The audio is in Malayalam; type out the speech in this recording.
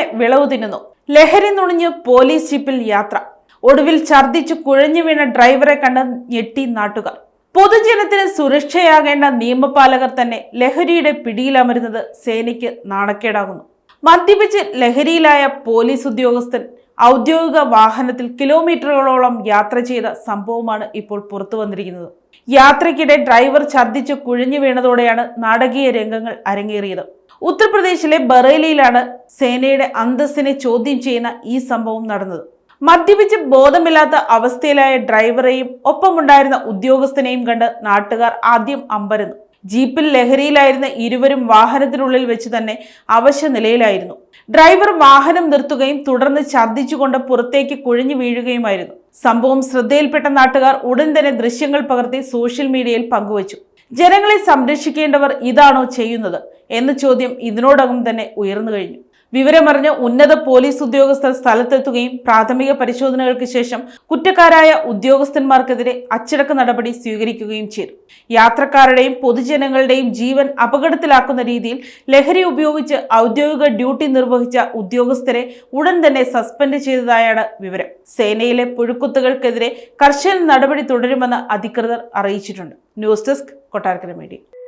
തന്നെ വിളവ് തിന്നുന്നു. ലഹരി നുണിഞ്ഞ് പോലീസ് ജീപ്പിൽ യാത്ര. ഒടുവിൽ ഛർദ്ദിച്ചു കുഴഞ്ഞു വീണ ഡ്രൈവറെ കണ്ട് ഞെട്ടി നാട്ടുകാർ. പൊതുജനത്തിന് സുരക്ഷയാകേണ്ട നിയമപാലകർ തന്നെ ലഹരിയുടെ പിടിയിലമരുന്നത് സേനയ്ക്ക് നാണക്കേടാകുന്നു. മദ്യപിച്ച് ലഹരിയിലായ പോലീസ് ഉദ്യോഗസ്ഥൻ ഔദ്യോഗിക വാഹനത്തിൽ കിലോമീറ്ററുകളോളം യാത്ര ചെയ്ത സംഭവമാണ് ഇപ്പോൾ പുറത്തു വന്നിരിക്കുന്നത്. യാത്രയ്ക്കിടെ ഡ്രൈവർ ഛർദ്ദിച്ച് കുഴഞ്ഞു വീണതോടെയാണ് നാടകീയ രംഗങ്ങൾ അരങ്ങേറിയത്. ഉത്തർപ്രദേശിലെ ബറേലിയിലാണ് സേനയുടെ അന്തസ്സിനെ ചോദ്യം ചെയ്യുന്ന ഈ സംഭവം നടന്നത്. മദ്യപിച്ച് ബോധമില്ലാത്ത അവസ്ഥയിലായ ഡ്രൈവറെയും ഒപ്പമുണ്ടായിരുന്ന ഉദ്യോഗസ്ഥനെയും കണ്ട് നാട്ടുകാർ ആദ്യം അമ്പരന്നു. ജീപ്പിൽ ലഹരിയിലായിരുന്ന ഇരുവരും വാഹനത്തിനുള്ളിൽ വെച്ച് തന്നെ അവശ്യ നിലയിലായിരുന്നു. ഡ്രൈവർ വാഹനം നിർത്തുകയും തുടർന്ന് ഛർദ്ദിച്ചുകൊണ്ട് പുറത്തേക്ക് കുഴഞ്ഞു വീഴുകയുമായിരുന്നു. സംഭവം ശ്രദ്ധയിൽപ്പെട്ട നാട്ടുകാർ ഉടൻ തന്നെ ദൃശ്യങ്ങൾ പകർത്തി സോഷ്യൽ മീഡിയയിൽ പങ്കുവച്ചു. ജനങ്ങളെ സംരക്ഷിക്കേണ്ടവർ ഇതാണോ ചെയ്യുന്നത്? എന്ന ചോദ്യം ഇതിനോടകം തന്നെ ഉയർന്നു കഴിഞ്ഞു. വിവരമറിഞ്ഞ് ഉന്നത പോലീസ് ഉദ്യോഗസ്ഥർ സ്ഥലത്തെത്തുകയും പ്രാഥമിക പരിശോധനകൾക്ക് ശേഷം കുറ്റക്കാരായ ഉദ്യോഗസ്ഥന്മാർക്കെതിരെ അച്ചടക്ക നടപടി സ്വീകരിക്കുകയും ചെയ്തു. യാത്രക്കാരുടെയും പൊതുജനങ്ങളുടെയും ജീവൻ അപകടത്തിലാക്കുന്ന രീതിയിൽ ലഹരി ഉപയോഗിച്ച് ഔദ്യോഗിക ഡ്യൂട്ടി നിർവഹിച്ച ഉദ്യോഗസ്ഥരെ ഉടൻ തന്നെ സസ്പെൻഡ് ചെയ്തതായാണ് വിവരം. സേനയിലെ പുഴുക്കുത്തുകൾക്കെതിരെ കർശന നടപടി തുടരുമെന്ന് അധികൃതർ അറിയിച്ചിട്ടുണ്ട്. News desk Kottarakkara media.